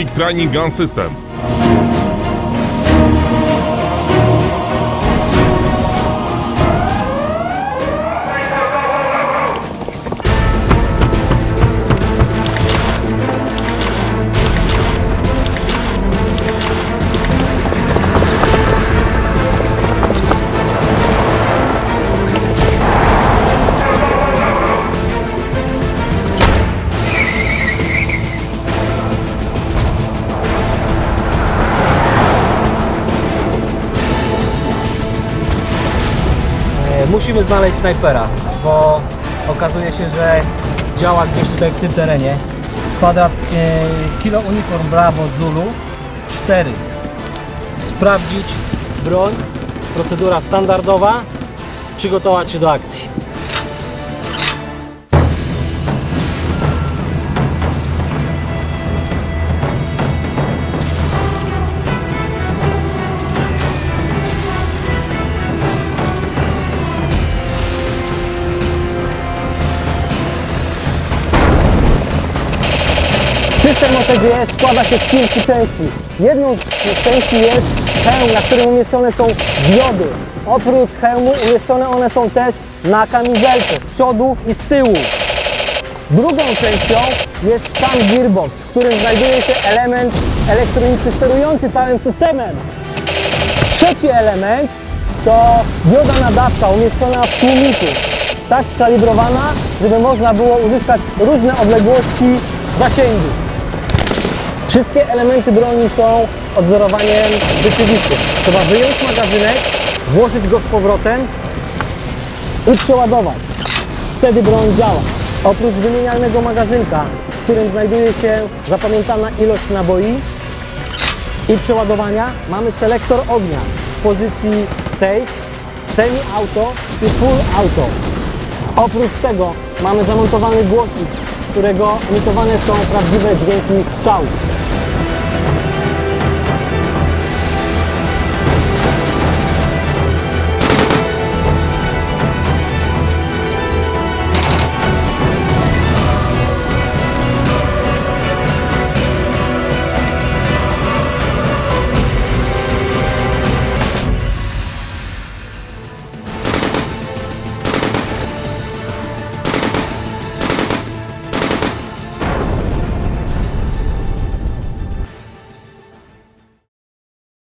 Automatic Training Gun System. Musimy znaleźć snajpera, bo okazuje się, że działa gdzieś tutaj w tym terenie. Kwadrat e, Kilo Uniform Bravo Zulu 4. Sprawdzić broń, procedura standardowa, przygotować się do akcji. System OTG składa się z kilku części. Jedną z części jest hełm, na którym umieszczone są diody. Oprócz hełmu umieszczone one są też na kamizelce z przodu i z tyłu. Drugą częścią jest sam gearbox, w którym znajduje się element elektroniczny sterujący całym systemem. Trzeci element to dioda nadawcza umieszczona w tłumiku, tak skalibrowana, żeby można było uzyskać różne odległości zasięgu. Wszystkie elementy broni są odzorowaniem rzeczywistym. Trzeba wyjąć magazynek, włożyć go z powrotem i przeładować. Wtedy broń działa. Oprócz wymienialnego magazynka, w którym znajduje się zapamiętana ilość naboi i przeładowania, mamy selektor ognia w pozycji safe, semi-auto i full auto. Oprócz tego mamy zamontowany głośnik, z którego emitowane są prawdziwe dźwięki strzału.